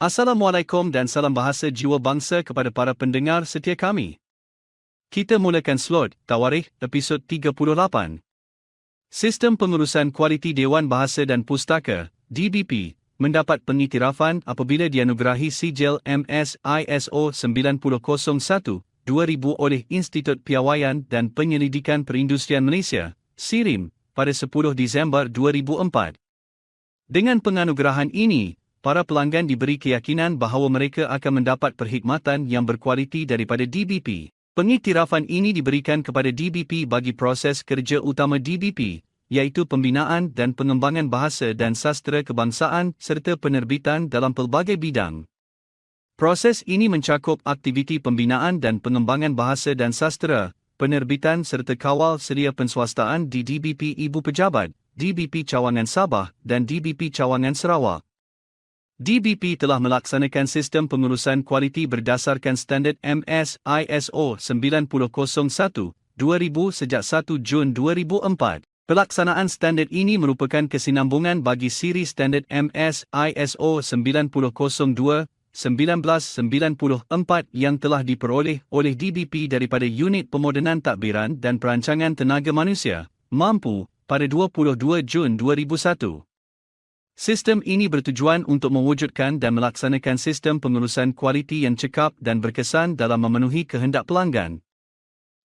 Assalamualaikum dan salam bahasa jiwa bangsa kepada para pendengar setia kami. Kita mulakan slot Tawarikh episod 38. Sistem Pengurusan Kualiti Dewan Bahasa dan Pustaka DBP mendapat pengiktirafan apabila dianugerahi sijil MS ISO 9001 2000 oleh Institut Piawaian dan Penyelidikan Perindustrian Malaysia SIRIM pada 10 Disember 2004. Dengan penganugerahan ini, para pelanggan diberi keyakinan bahawa mereka akan mendapat perkhidmatan yang berkualiti daripada DBP. Pengiktirafan ini diberikan kepada DBP bagi proses kerja utama DBP, iaitu pembinaan dan pengembangan bahasa dan sastra kebangsaan serta penerbitan dalam pelbagai bidang. Proses ini mencakup aktiviti pembinaan dan pengembangan bahasa dan sastra, penerbitan serta kawal sedia penswastaan di DBP Ibu Pejabat, DBP Cawangan Sabah dan DBP Cawangan Sarawak. DBP telah melaksanakan sistem pengurusan kualiti berdasarkan standard MS ISO 9001-2000 sejak 1 Jun 2004. Pelaksanaan standard ini merupakan kesinambungan bagi siri standard MS ISO 9002-1994 yang telah diperoleh oleh DBP daripada Unit Pemodenan Takbiran dan Perancangan Tenaga Manusia, mampu, pada 22 Jun 2001. Sistem ini bertujuan untuk mewujudkan dan melaksanakan sistem pengurusan kualiti yang cekap dan berkesan dalam memenuhi kehendak pelanggan.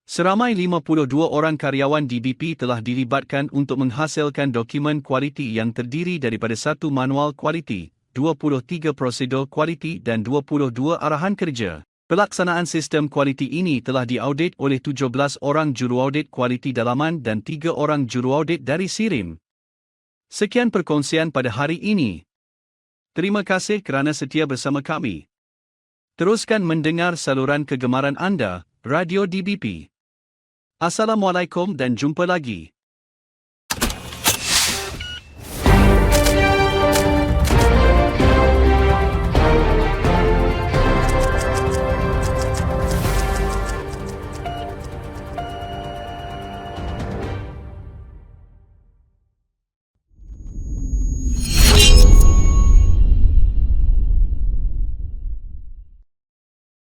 Seramai 52 orang karyawan DBP telah dilibatkan untuk menghasilkan dokumen kualiti yang terdiri daripada satu manual kualiti, 23 prosedur kualiti dan 22 arahan kerja. Pelaksanaan sistem kualiti ini telah diaudit oleh 17 orang juruaudit kualiti dalaman dan 3 orang juruaudit dari SIRIM. Sekian perkongsian pada hari ini. Terima kasih kerana setia bersama kami. Teruskan mendengar saluran kegemaran anda, Radio DBP. Assalamualaikum dan jumpa lagi.